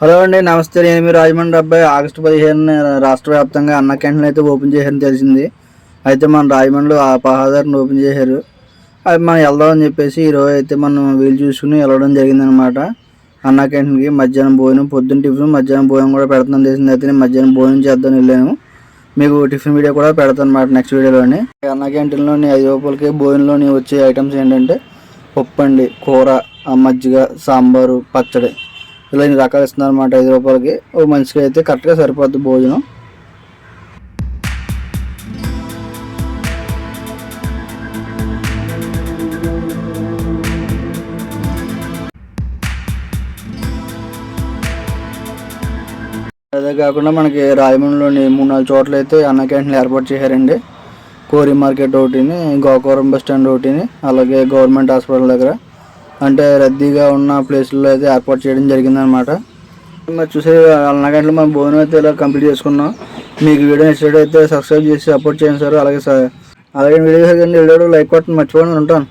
Hello అండి నమస్తే. నేను మీ రాజమండ్రి అబ్బాయి. ఆగస్టు పదిహేను రాష్ట్ర వ్యాప్తంగా అన్న క్యాంటీన్ అయితే ఓపెన్ చేశారని తెలిసింది. అయితే మన రాజమండ్రిలో ఆ పహాదారిని ఓపెన్ చేశారు. అది మనం వెళ్దామని చెప్పేసి ఈరోజు అయితే మనం వీలు చూసుకుని వెళ్ళడం జరిగిందనమాట అన్న క్యాంటీన్కి మధ్యాహ్నం భోజనం పొద్దున్న టిఫిన్ మధ్యాహ్నం భోజనం కూడా పెడుతుందని తెలిసింది. అయితే నేను మధ్యాహ్నం భోజనం చేద్దాం వెళ్ళాను. మీకు టిఫిన్ వీడియో కూడా పెడతాను అనమాట నెక్స్ట్ వీడియోలోని అన్న క్యాంటీన్లోని ఐదు రూపాయలకి భోజనంలోని వచ్చే ఐటమ్స్ ఏంటంటే పప్పు అండి కూర మజ్జిగ సాంబారు పచ్చడి. ఇలా ఇన్ని రకాలు ఇస్తున్నారు అనమాట ఐదు రూపాయలకి? ఓ మనిషికి అయితే కరెక్ట్గా సరిపోద్ది భోజనం. అదే కాకుండా మనకి రాయమండ్రిలోని మూడు నాలుగు చోట్ల అయితే అన్న క్యాంటీన్లు ఏర్పాటు చేశారండి. కోరి మార్కెట్ ఒకటిని గోకవరం బస్ స్టాండ్ ఒకటిని అలాగే గవర్నమెంట్ హాస్పిటల్ దగ్గర. అంటే రద్దీగా ఉన్న ప్లేసుల్లో అయితే ఏర్పాటు చేయడం జరిగిందనమాట మరి చూసే అన్న గంటలు మనం భోజనం అయితే ఇలా కంప్లీట్ చేసుకున్నాం. మీకు వీడియో నచ్చినట్టయితే సబ్స్క్రైబ్ చేసి సపోర్ట్ చేయండి సార్. అలాగే సార్ అలాగే వీడియో వీడియో లైక్ కొట్టండి మర్చిపోండి ఉంటాను.